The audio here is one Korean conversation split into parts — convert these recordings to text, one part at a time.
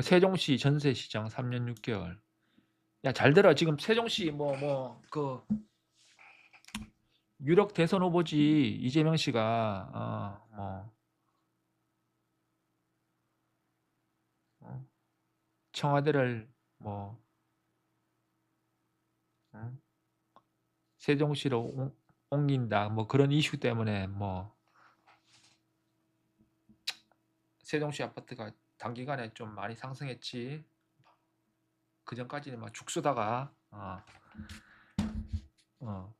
그 세종시 전세시장 3년 6개월. 야 잘 들어 지금 세종시 뭐 뭐 그 유력 대선 후보지 이재명 씨가 어, 뭐 어, 청와대를 뭐 어? 세종시로 옮- 옮긴다 뭐 그런 이슈 때문에 뭐 세종시 아파트가 단기간에 좀 많이 상승했지 그 전까지는 막 죽쓰다가 어, 어.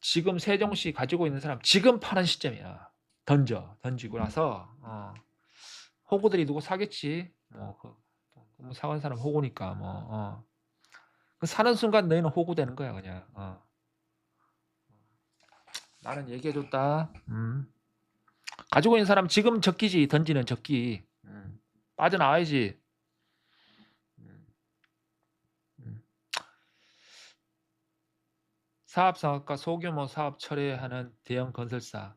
지금 세종시 가지고 있는 사람 지금 파는 시점이야 던져 던지고 나서 어. 호구들이 누구 사겠지 뭐, 그, 뭐 사간 사람 호구니까 뭐 어. 그 사는 순간 너희는 호구 되는 거야 그냥 어. 나는 얘기해줬다 음. 가지고 있는 사람 지금 적기지 던지는 적기 음. 빠져나와야지. 사업상학과 소규모 사업 처리하는 대형 건설사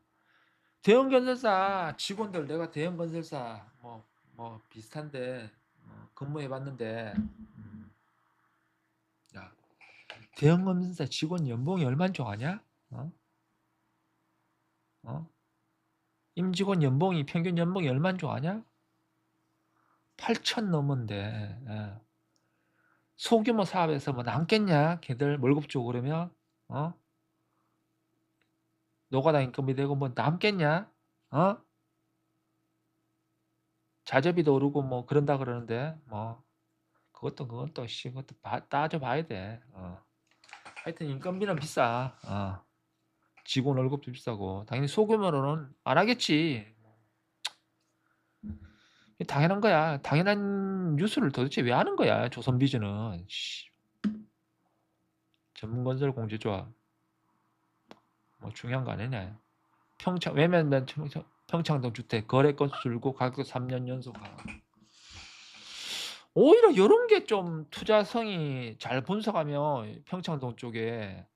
대형 건설사 직원들 내가 대형 건설사 뭐뭐 비슷한데 어, 근무해 봤는데 음. 야 대형 건설사 직원 연봉이 얼마인 줄 아냐? 어? 어? 임직원 연봉이 평균 연봉이 얼마인 줄 아냐? 8천 넘은데 예. 소규모 사업에서 뭐 남겠냐? 걔들 월급 주고 그러면 어? 노가다 인건비 되고 뭐 남겠냐? 어? 자재비도 오르고 뭐 그런다 그러는데 뭐 그것도 그것도 씨 그것도 봐- 따져봐야 돼. 어. 하여튼 인건비는 비싸. 어. 직원 월급도 비싸고 당연히 소규모로는 안 하겠지. 당연한 거야. 당연한 뉴스를 도대체 왜 하는 거야? 조선비즈는. 씨. 전문건설 공제조합. 뭐 중요한 거 아니냐. 평창 외면면 평창, 평창동 주택 거래 건수 줄고 가격 3년 연속 하락. 오히려 이런 게 좀 투자성이 잘 분석하면 평창동 쪽에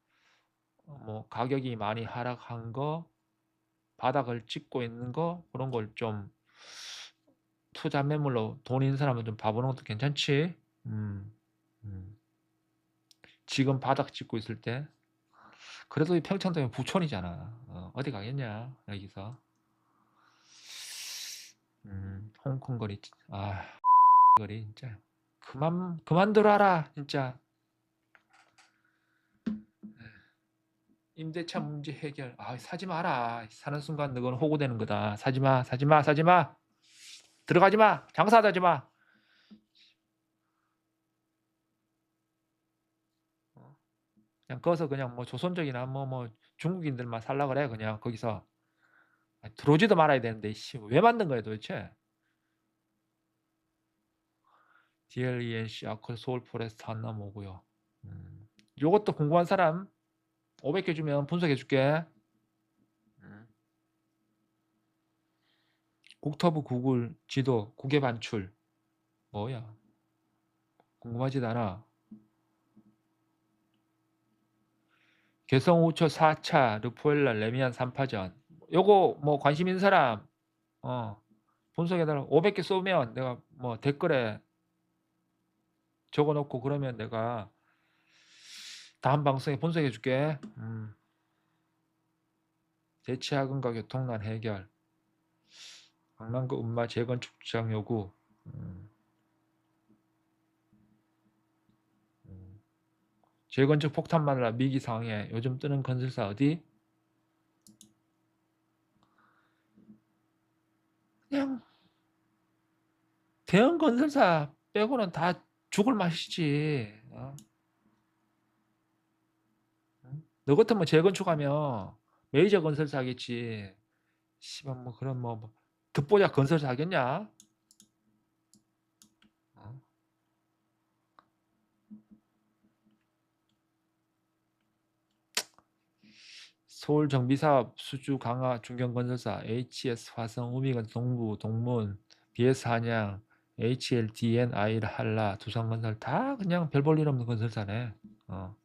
뭐 가격이 많이 하락한 거 바닥을 찍고 있는 거 그런 걸좀 투자 매물로 돈 있는 사람은 좀 봐보는 것도 괜찮지. 음, 음. 지금 바닥 찍고 있을 때 그래도 이 평창동이 부촌이잖아. 어, 어디 가겠냐 여기서. 음, 홍콩 거리 아 거리 진짜 그만 그만두라라 진짜. 임대차 문제 해결. 아 사지 마라. 사는 순간 너는 호구되는 거다. 사지 마, 사지 마, 사지 마. 들어가지 마. 장사하지 마. 어? 그냥 거기서 그냥 뭐 조선족이나 뭐뭐 중국인들만 살라 그래 그냥 거기서 아, 들어오지도 말아야 되는데 씨, 왜 만든 거야 도대체? DLENC 아크 서울 포레스트 한남 오고요. 음. 요것도 궁금한 사람 500개 주면 분석해 줄게. 국토부 구글 지도 국외 반출 뭐야? 궁금하지도 않아. 개성 5초 4차 르포엘라 레미안 3파전 요거 뭐 관심 있는 사람 어 분석해달라 500개 쏘면 내가 뭐 댓글에 적어놓고 그러면 내가 다음 방송에 분석해 줄게. 음. 대치하근과 교통난 해결. 강남구 음마 재건축 주장 요구. 재건축 폭탄 말라 미기 상황에 요즘 뜨는 건설사 어디? 그냥 대형 건설사 빼고는 다 죽을 맛이지. 어? 너 같으면 재건축하면 메이저 건설사 하겠지. 씨발 뭐 그런 뭐, 뭐 듣보자 건설사 하겠냐? 어? 서울 정비사업 수주 강화 중견건설사 HS 화성 우미건 동부 동문 BS 한양 HLDN 아일 한라 두산건설 다 그냥 별 볼 일 없는 건설사네. 어.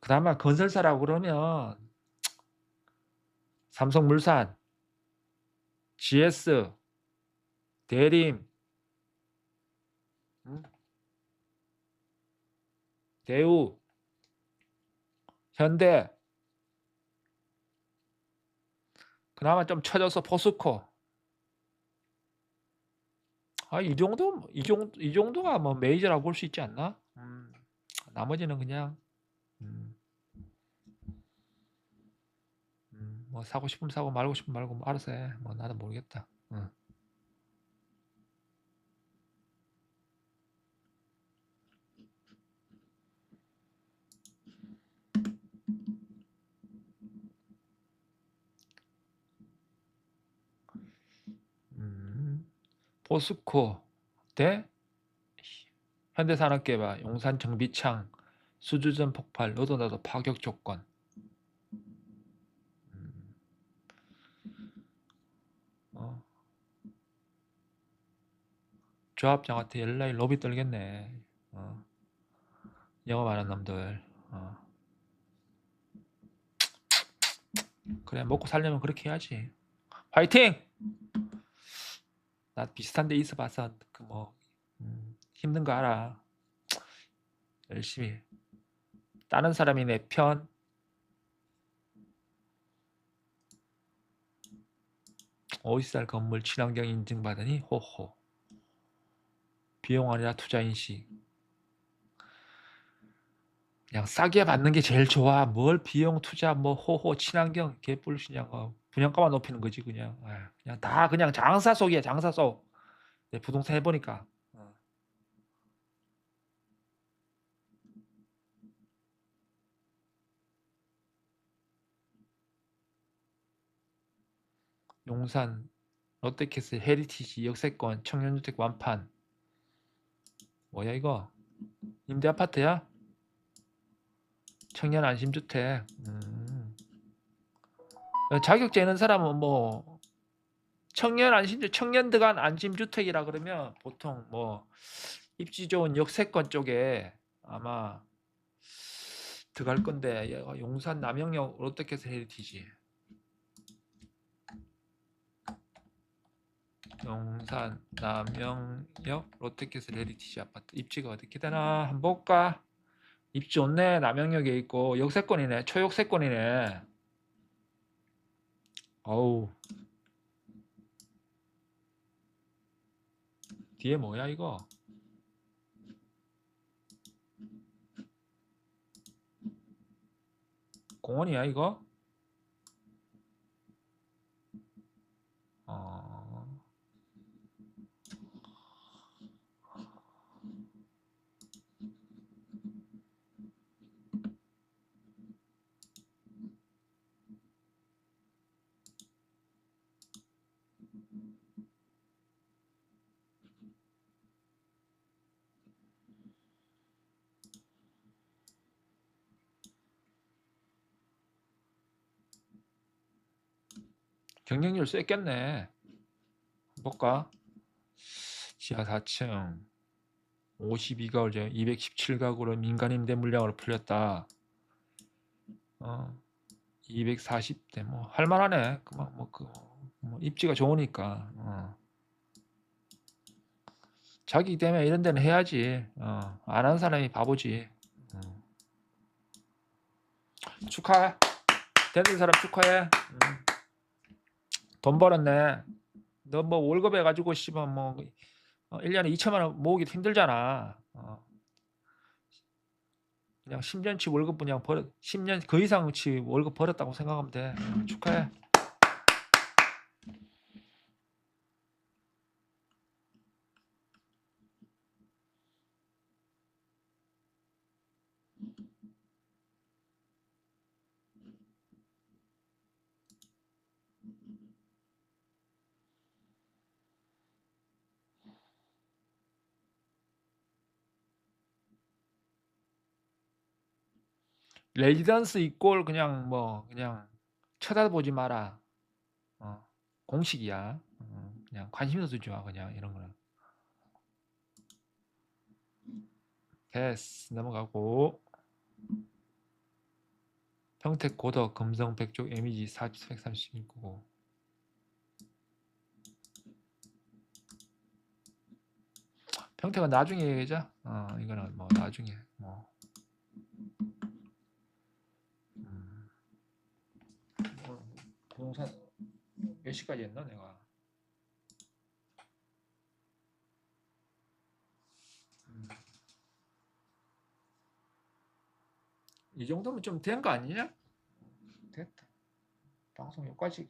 그나마 건설사라고 그러면 삼성물산, GS, 대림, 대우, 현대, 그나마 좀 쳐져서 포스코. 아, 이 정도, 이 정도, 이 정도가 뭐 메이저라고 볼 수 있지 않나? 음, 나머지는 그냥 뭐 사고 싶으면 사고 말고 싶으면 말고 뭐 알아서 해. 뭐 나도 모르겠다. 응. 음, 포스코 대 현대산업개발, 용산 정비창, 수주전 폭발, 너도 나도 파격 조건. 조합장한테 연락이 로비 떨겠네. 어. 영업하는 놈들. 어. 그래 먹고 살려면 그렇게 해야지. 화이팅! 나 비슷한 데 있어 봐서 그뭐 음, 힘든 거 알아. 열심히. 다른 사람이 내 편. 오이스알 건물 친환경 인증 받으니 호호. 비용 아니라 투자 인식. 그냥 싸게 받는 게 제일 좋아. 뭘 비용 투자 뭐 호호 친환경 개뿔시냐고 분양가만 높이는 거지 그냥. 아유, 그냥 다 그냥 장사 속이야 장사 속. 내 부동산 해보니까. 어. 용산 롯데캐슬 헤리티지 역세권 청년주택 완판 뭐야 이거 임대 아파트야? 청년 안심주택 음. 자격증 있는 사람은 뭐 청년 안심주 청년 들어간 안심주택이라 그러면 보통 뭐 입지 좋은 역세권 쪽에 아마 들어갈 건데 용산 남영역 롯데캐슬 헤리티지 용산 남영역 롯데캐슬 헤리티지 아파트 입지가 어떻게 되나? 한번 볼까? 입지 좋네. 남영역에 있고 역세권이네. 초역세권이네. 어우. 뒤에 뭐야 이거? 공원이야 이거 경쟁률 셌겠네. 볼까? 지하 4층 52가구 중 217가구로 민간 임대 물량으로 풀렸다. 어, 240대 뭐 할만하네. 그만 뭐그 뭐 입지가 좋으니까. 어. 자기 때문에 이런 데는 해야지. 어, 안 하는 사람이 바보지. 어. 축하해. 되는 사람 축하해. 음. 돈 벌었네. 너 뭐 월급 해가지고 씨발 뭐 어, 1년에 2천만 원 모으기 힘들잖아. 어. 그냥 10년치 월급 그냥 벌 10년 그 이상치 월급 벌었다고 생각하면 돼. 어, 축하해. 레지던스 이꼴 그냥 뭐 그냥 쳐다보지 마라. 어, 공식이야. 어, 그냥 관심도 두지 마 그냥 이런 거는. 패스 넘어가고 평택 고덕 금성 백쪽 에미지 40 136고 평택은 나중에 얘기하자. 어, 이거는 뭐 나중에 뭐 부동산 몇 시까지 했나 내가? 음. 이 정도면 좀 된 거 아니냐? 됐다. 방송 여기까지